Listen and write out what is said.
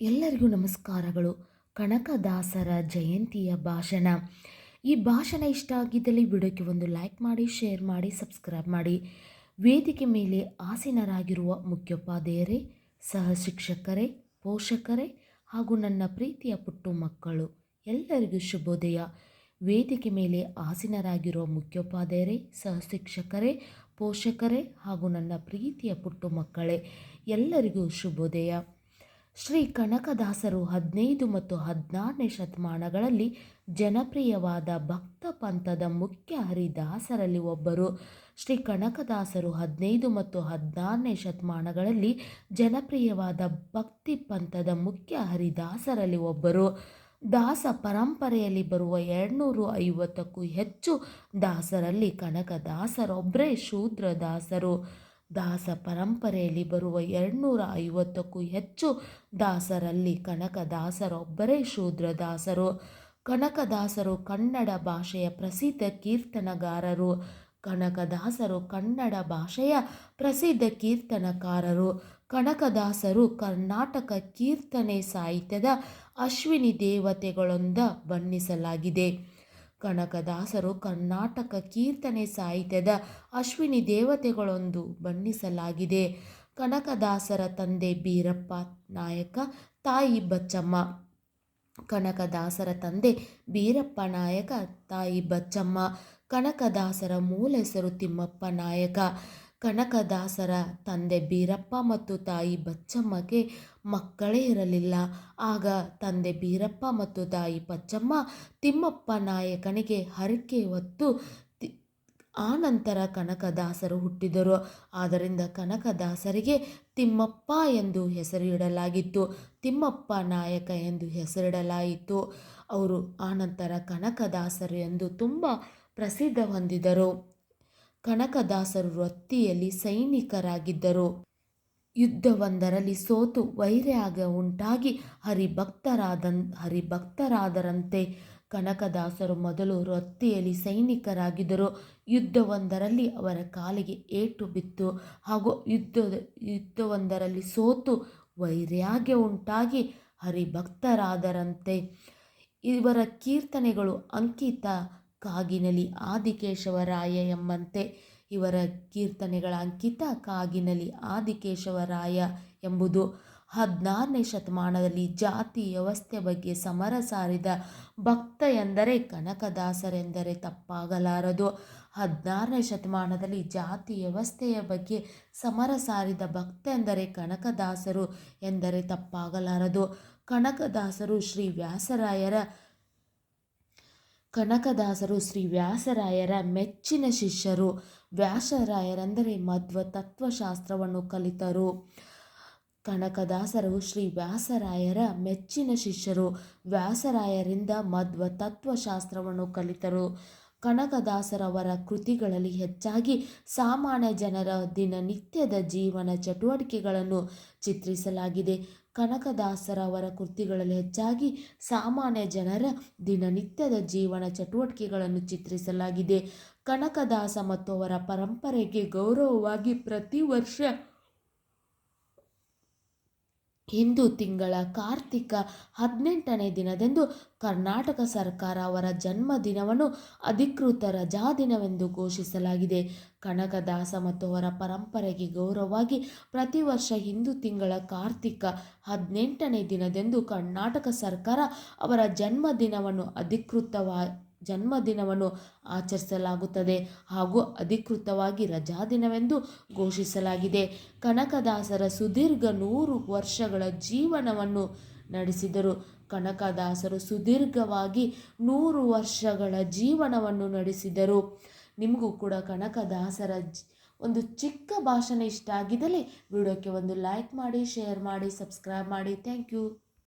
ಎಲ್ಲರಿಗೂ ನಮಸ್ಕಾರಗಳು. ಕನಕದಾಸರ ಜಯಂತಿಯ ಭಾಷಣ. ಈ ಭಾಷಣ ಇಷ್ಟ ಆಗಿದ್ದಲ್ಲಿ ವಿಡಿಯೋಕ್ಕೆ ಒಂದು ಲೈಕ್ ಮಾಡಿ, ಶೇರ್ ಮಾಡಿ, ಸಬ್ಸ್ಕ್ರೈಬ್ ಮಾಡಿ. ವೇದಿಕೆ ಮೇಲೆ ಆಸೀನರಾಗಿರುವ ಮುಖ್ಯೋಪಾಧ್ಯಾಯರೇ, ಸಹ ಶಿಕ್ಷಕರೇ, ಪೋಷಕರೇ ಹಾಗೂ ನನ್ನ ಪ್ರೀತಿಯ ಪುಟ್ಟು ಮಕ್ಕಳು, ಎಲ್ಲರಿಗೂ ಶುಭೋದಯ. ವೇದಿಕೆ ಮೇಲೆ ಆಸೀನರಾಗಿರುವ ಮುಖ್ಯೋಪಾಧ್ಯಾಯರೇ, ಸಹ ಶಿಕ್ಷಕರೇ, ಪೋಷಕರೇ ಹಾಗೂ ನನ್ನ ಪ್ರೀತಿಯ ಪುಟ್ಟು ಮಕ್ಕಳೇ, ಎಲ್ಲರಿಗೂ ಶುಭೋದಯ. ಶ್ರೀ ಕನಕದಾಸರು ಹದಿನೈದು ಮತ್ತು ಹದಿನಾರನೇ ಶತಮಾನಗಳಲ್ಲಿ ಜನಪ್ರಿಯವಾದ ಭಕ್ತ ಪಂಥದ ಮುಖ್ಯ ಹರಿದಾಸರಲ್ಲಿ ಒಬ್ಬರು. ಶ್ರೀ ಕನಕದಾಸರು ಹದಿನೈದು ಮತ್ತು ಹದಿನಾರನೇ ಶತಮಾನಗಳಲ್ಲಿ ಜನಪ್ರಿಯವಾದ ಭಕ್ತಿ ಪಂಥದ ಮುಖ್ಯ ಹರಿದಾಸರಲ್ಲಿ ಒಬ್ಬರು. ದಾಸ ಪರಂಪರೆಯಲ್ಲಿ ಬರುವ ಎರಡುನೂರು ಐವತ್ತಕ್ಕೂ ಹೆಚ್ಚು ದಾಸರಲ್ಲಿ ಕನಕದಾಸರೊಬ್ಬರೇ ಶೂದ್ರ ದಾಸರು ದಾಸ ಪರಂಪರೆಯಲ್ಲಿ ಬರುವ ಎರಡುನೂರ ಐವತ್ತಕ್ಕೂ ಹೆಚ್ಚು ದಾಸರಲ್ಲಿ ಕನಕದಾಸರೊಬ್ಬರೇ ಶೂದ್ರದಾಸರು ಕನಕದಾಸರು ಕನ್ನಡ ಭಾಷೆಯ ಪ್ರಸಿದ್ಧ ಕೀರ್ತನಗಾರರು. ಕನಕದಾಸರು ಕನ್ನಡ ಭಾಷೆಯ ಪ್ರಸಿದ್ಧ ಕೀರ್ತನಕಾರರು. ಕನಕದಾಸರು ಕರ್ನಾಟಕ ಕೀರ್ತನೆ ಸಾಹಿತ್ಯದ ಅಶ್ವಿನಿ ದೇವತೆಗಳೊಂದ ಬಣ್ಣಿಸಲಾಗಿದೆ. ಕನಕದಾಸರು ಕರ್ನಾಟಕ ಕೀರ್ತನೆ ಸಾಹಿತ್ಯದ ಅಶ್ವಿನಿ ದೇವತೆಗಳೊಂದು ಬಣ್ಣಿಸಲಾಗಿದೆ. ಕನಕದಾಸರ ತಂದೆ ಬೀರಪ್ಪ ನಾಯಕ, ತಾಯಿ ಬಚ್ಚಮ್ಮ. ಕನಕದಾಸರ ತಂದೆ ಬೀರಪ್ಪ ನಾಯಕ, ತಾಯಿ ಬಚ್ಚಮ್ಮ. ಕನಕದಾಸರ ಮೂಲ ಹೆಸರು ತಿಮ್ಮಪ್ಪ ನಾಯಕ. ಕನಕದಾಸರ ತಂದೆ ಬೀರಪ್ಪ ಮತ್ತು ತಾಯಿ ಬಚ್ಚಮ್ಮಗೆ ಮಕ್ಕಳೇ ಇರಲಿಲ್ಲ. ಆಗ ತಂದೆ ಬೀರಪ್ಪ ಮತ್ತು ತಾಯಿ ಬಚ್ಚಮ್ಮ ತಿಮ್ಮಪ್ಪ ನಾಯಕನಿಗೆ ಹರಕೆ ಹೊತ್ತು ಆನಂತರ ಕನಕದಾಸರು ಹುಟ್ಟಿದರು. ಆದ್ದರಿಂದ ಕನಕದಾಸರಿಗೆ ತಿಮ್ಮಪ್ಪ ಎಂದು ಹೆಸರಿಡಲಾಗಿತ್ತು. ತಿಮ್ಮಪ್ಪ ನಾಯಕ ಎಂದು ಹೆಸರಿಡಲಾಯಿತು. ಅವರು ಆನಂತರ ಕನಕದಾಸರು ಎಂದು ತುಂಬ ಪ್ರಸಿದ್ಧ ಹೊಂದಿದರು. ಕನಕದಾಸರು ವೃತ್ತಿಯಲ್ಲಿ ಸೈನಿಕರಾಗಿದ್ದರು. ಯುದ್ಧವೊಂದರಲ್ಲಿ ಸೋತು ವೈರ್ಯಾಗ ಉಂಟಾಗಿ ಹರಿಭಕ್ತರಾದ ಹರಿಭಕ್ತರಾದರಂತೆ ಕನಕದಾಸರು ಮೊದಲು ವೃತ್ತಿಯಲ್ಲಿ ಸೈನಿಕರಾಗಿದ್ದರು. ಯುದ್ಧವೊಂದರಲ್ಲಿ ಅವರ ಕಾಲಿಗೆ ಏಟು ಬಿತ್ತು. ಹಾಗೂ ಯುದ್ಧದ, ಯುದ್ಧವೊಂದರಲ್ಲಿ ಸೋತು ವೈರ್ಯಾಗ್ಯ ಉಂಟಾಗಿ ಹರಿಭಕ್ತರಾದರಂತೆ. ಇವರ ಕೀರ್ತನೆಗಳು ಅಂಕಿತ ಕಾಗಿನಲಿ ಆದಿಕೇಶವರಾಯ ಎಂಬಂತೆ ಇವರ ಕೀರ್ತನೆಗಳ ಅಂಕಿತ ಕಾಗಿನಲಿ ಆದಿಕೇಶವರಾಯ ಎಂಬುದು ಹದಿನಾರನೇ ಶತಮಾನದಲ್ಲಿ ಜಾತಿ ವ್ಯವಸ್ಥೆ ಬಗ್ಗೆ ಸಮರ ಸಾರಿದ ಭಕ್ತ ಎಂದರೆ ಕನಕದಾಸರೆಂದರೆ ತಪ್ಪಾಗಲಾರದು. ಹದಿನಾರನೇ ಶತಮಾನದಲ್ಲಿ ಜಾತಿ ವ್ಯವಸ್ಥೆಯ ಬಗ್ಗೆ ಸಮರ ಸಾರಿದ ಭಕ್ತ ಎಂದರೆ ಕನಕದಾಸರು ಎಂದರೆ ತಪ್ಪಾಗಲಾರದು. ಕನಕದಾಸರು ಶ್ರೀ ವ್ಯಾಸರಾಯರ ಕನಕದಾಸರು, ಶ್ರೀ ವ್ಯಾಸರಾಯರ ಮೆಚ್ಚಿನ ಶಿಷ್ಯರು. ವ್ಯಾಸರಾಯರೆಂದರೆ ಮಧ್ವ ತತ್ವಶಾಸ್ತ್ರವನ್ನು ಕಲಿತರು. ಕನಕದಾಸರು, ಶ್ರೀ ವ್ಯಾಸರಾಯರ ಮೆಚ್ಚಿನ ಶಿಷ್ಯರು. ವ್ಯಾಸರಾಯರಿಂದ ಮಧ್ವ ತತ್ವಶಾಸ್ತ್ರವನ್ನು ಕಲಿತರು. ಕನಕದಾಸರವರ ಕೃತಿಗಳಲ್ಲಿ ಹೆಚ್ಚಾಗಿ ಸಾಮಾನ್ಯ ಜನರ ದಿನನಿತ್ಯದ ಜೀವನ ಚಟುವಟಿಕೆಗಳನ್ನು ಚಿತ್ರಿಸಲಾಗಿದೆ. ಕನಕದಾಸರವರ ಕೃತಿಗಳಲ್ಲಿ ಹೆಚ್ಚಾಗಿ ಸಾಮಾನ್ಯ ಜನರ ದಿನನಿತ್ಯದ ಜೀವನ ಚಟುವಟಿಕೆಗಳನ್ನು ಚಿತ್ರಿಸಲಾಗಿದೆ. ಕನಕದಾಸ ಮತ್ತು ಅವರ ಪರಂಪರೆಗೆ ಗೌರವವಾಗಿ ಪ್ರತಿ ವರ್ಷ ಹಿಂದೂ ತಿಂಗಳ ಕಾರ್ತಿಕ ಹದಿನೆಂಟನೇ ದಿನದಂದು ಕರ್ನಾಟಕ ಸರ್ಕಾರ ಅವರ ಜನ್ಮದಿನವನ್ನು ಅಧಿಕೃತ ರಜಾದಿನವೆಂದು ಘೋಷಿಸಲಾಗಿದೆ. ಕನಕದಾಸ ಮತ್ತು ಅವರ ಪರಂಪರೆಗೆ ಗೌರವವಾಗಿ ಪ್ರತಿ ವರ್ಷ ಹಿಂದೂ ತಿಂಗಳ ಕಾರ್ತಿಕ ಹದಿನೆಂಟನೇ ದಿನದಂದು ಕರ್ನಾಟಕ ಸರ್ಕಾರ ಅವರ ಜನ್ಮದಿನವನ್ನು ಅಧಿಕೃತವಾ ಜನ್ಮದಿನವನ್ನು ಆಚರಿಸಲಾಗುತ್ತದೆ ಹಾಗೂ ಅಧಿಕೃತವಾಗಿ ರಜಾದಿನವೆಂದು ಘೋಷಿಸಲಾಗಿದೆ. ಕನಕದಾಸರ ಸುದೀರ್ಘ ನೂರು ವರ್ಷಗಳ ಜೀವನವನ್ನು ನಡೆಸಿದರು. ಕನಕದಾಸರು ಸುದೀರ್ಘವಾಗಿ ನೂರು ವರ್ಷಗಳ ಜೀವನವನ್ನು ನಡೆಸಿದರು. ನಿಮಗೂ ಕೂಡ ಕನಕದಾಸರ ಒಂದು ಚಿಕ್ಕ ಭಾಷಣ ಇಷ್ಟ ಆಗಿದ್ದಲ್ಲಿ ವಿಡಿಯೋಕ್ಕೆ ಒಂದು ಲೈಕ್ ಮಾಡಿ, ಶೇರ್ ಮಾಡಿ, ಸಬ್ಸ್ಕ್ರೈಬ್ ಮಾಡಿ. Thank you.